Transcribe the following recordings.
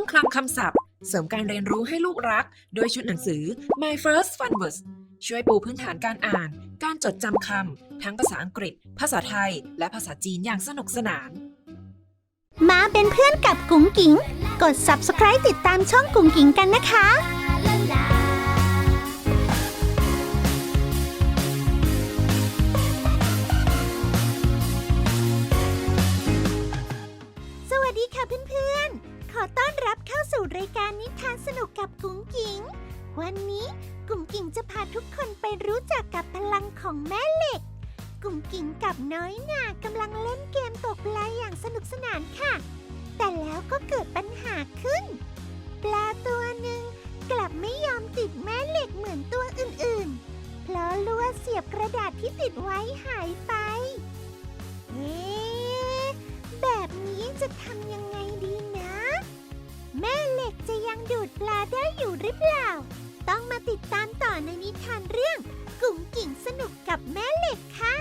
มคลังคำศัพท์ เสริมการเรียนรู้ให้ลูกรักด้วยชุดหนังสือ My First Fun Words ช่วยปูพื้นฐานการอ่าน การจดจำคำ ทั้งภาษาอังกฤษ ภาษาไทย และภาษาจีนอย่างสนุกสนาน มาเป็นเพื่อนกับกุ๋งกิ๋ง กด subscribe ติดตามช่องกุ๋งกิ๋งกันนะคะ ขอต้อนรับเข้าสู่รายการนิทานสนุกกับกุ๋งกิ๋ง วันนี้กุ๋งกิ๋งจะพาทุกคนไปรู้จักกับพลังของแม่เหล็ก กุ๋งกิ๋งกับน้อยหนากำลังเล่นเกมตกปลาอย่างสนุกสนานค่ะ แต่แล้วก็เกิดปัญหาขึ้น ปลาตัวหนึ่งกลับไม่ยอมติดแม่เหล็กเหมือนตัวอื่นๆ เพราะลวดเสียบกระดาษที่ติดไว้หายไป เอ๊แบบนี้จะทำยังไง จะยังดูดปลาได้อยู่หรือเปล่า ต้องมาติดตามต่อในนิทานเรื่อง กุ๋งกิ่งสนุกกับแม่เหล็กค่ะ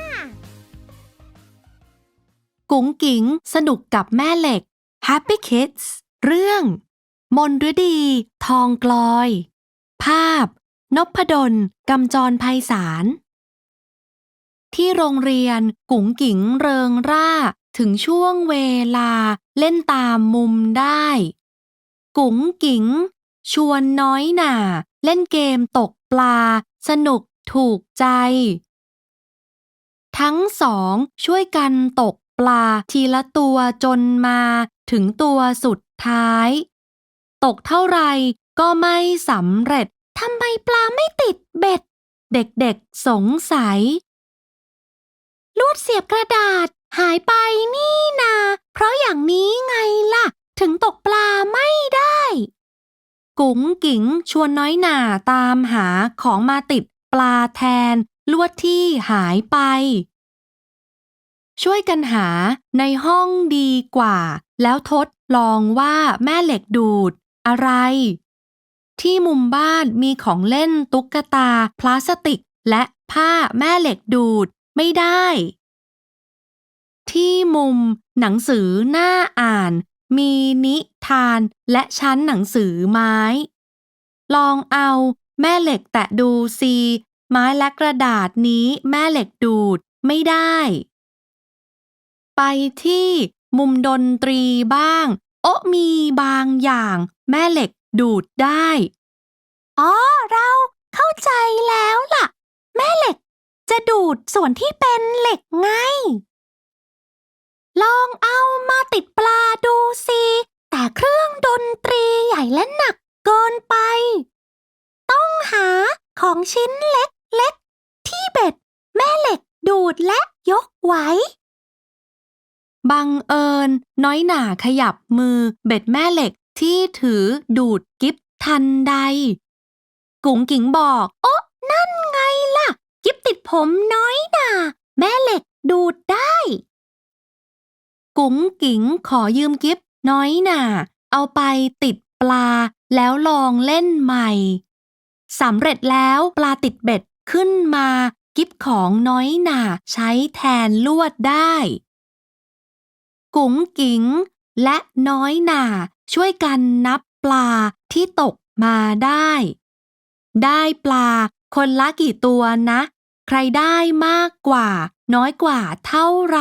กุ๋งกิ๋งสนุกกับแม่เหล็ก Happy Kids เรื่อง มนฤดี ทองกลอย ภาพ นพดลกำจรไพศาลที่โรงเรียนกุ๋งกิ๋งเริงร่า ถึงช่วงเวลาเล่นตามมุมได้ กุ๋งกิ๋ง ชวนน้อยหน่า เล่นเกมตกปลา สนุกถูกใจ ทั้งสองช่วยกันตกปลาทีละตัวจนมาถึงตัวสุดท้าย ตกเท่าไรก็ไม่สำเร็จทำไมปลาไม่ติดเบ็ด เด็กๆสงสัย ลวดเสียบกระดาษหายไปนี่นา เพราะอย่างนี้ไงล่ะ ถึงตกปลาไม่ได้ กุ๋งกิ๋งชวนน้อยหน่าตามหาของมาติดปลาแทน ลวดที่หายไป ช่วยกันหาในห้องดีกว่า แล้วทดลองว่าแม่เหล็กดูด อะไร ที่มุมบ้านมีของเล่นตุ๊กตา พลาสติก และผ้าแม่เหล็กดูดไม่ได้ที่มุมหนังสือหน้าอ่าน มีนิทานและชั้นหนังสือไม้ ลองเอาแม่เหล็กแตะดูซีไม้และกระดาษนี้แม่เหล็กดูดไม่ได้ ไปที่มุมดนตรีบ้าง โอะมีบางอย่าง แม่เหล็กดูดได้ อ๋อ เราเข้าใจแล้วล่ะ แม่เหล็กจะดูดส่วนที่เป็นเหล็กไง ลองเอามาติดปลาดูสิ แต่เครื่องดนตรีใหญ่และหนักเกินไป ต้องหาของชิ้นเล็กๆที่เบ็ด แม่เหล็กดูดและยกไว้ บังเอิญ น้อยหน่าขยับมือเบ็ดแม่เหล็กที่ถือดูดกิฟทันใด กุ๋งกิ๋งบอก โอ๊ะ นั่นไงล่ะ กิฟติดผมน้อยหน่าแม่เหล็กดูดได้ กุ๋งกิ๋งขอยืมกิฟน้อยหน่า เอาไปติดปลา แล้วลองเล่นใหม่สำเร็จแล้วปลาติดเบ็ดขึ้นมา กิฟของน้อยหน่าใช้แทนลวดได้ กุ๋งกิ๋งและน้อยหน่าช่วยกันนับปลาที่ตกมาได้ ได้ปลาคนละกี่ตัวนะ ใครได้มากกว่า น้อยกว่าเท่าไร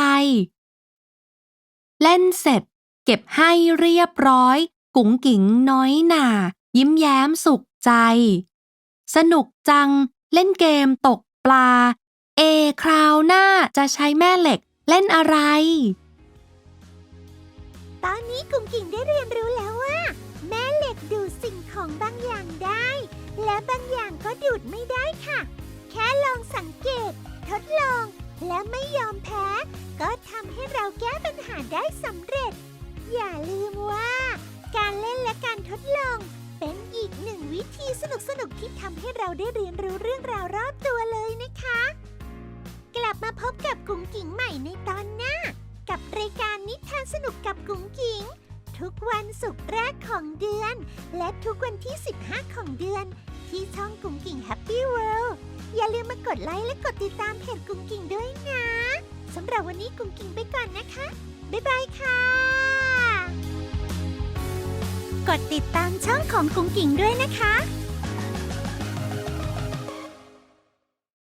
เล่นเสร็จ เก็บให้เรียบร้อย กุ๋งกิ๋งน้อยหน่า ยิ้มแย้มสุขใจ สนุกจัง เล่นเกมตกปลา เอ คราวหน้าจะใช้แม่เหล็กเล่นอะไร ตอนนี้กุ๋งกิ่งได้เรียนรู้แล้วว่า แม่เหล็กดูดสิ่งของบางอย่างได้ และบางอย่างก็ดูดไม่ได้ค่ะ แค่ลองสังเกต ทดลอง และไม่ยอมแพ้ ก็ทำให้เราแก้ปัญหาได้สำเร็จ อย่าลืมว่า การเล่นและการทดลอง เป็นอีกหนึ่งวิธีสนุกๆที่ทำให้เราได้เรียนรู้เรื่องราวรอบตัวเลยนะคะ กลับมาพบกับกุ๋งกิ่งใหม่ในตอนหน้า กับรายการนิทานสนุกกับกุ๋งกิ๋ง ทุกวันศุกร์แรกของเดือน และทุกวันที่ 15 ของเดือน ที่ช่องกุ้งกิ่งแฮปปี้เวิลด์อย่าลืมมากดไลค์และกดติดตามเพจกุ้งกิ่งด้วยนะสำหรับวันนี้กุ้งกิ่งไปก่อนนะคะ บ๊ายบายค่ะ กดติดตามช่องของกุ้งกิ่งด้วยนะคะ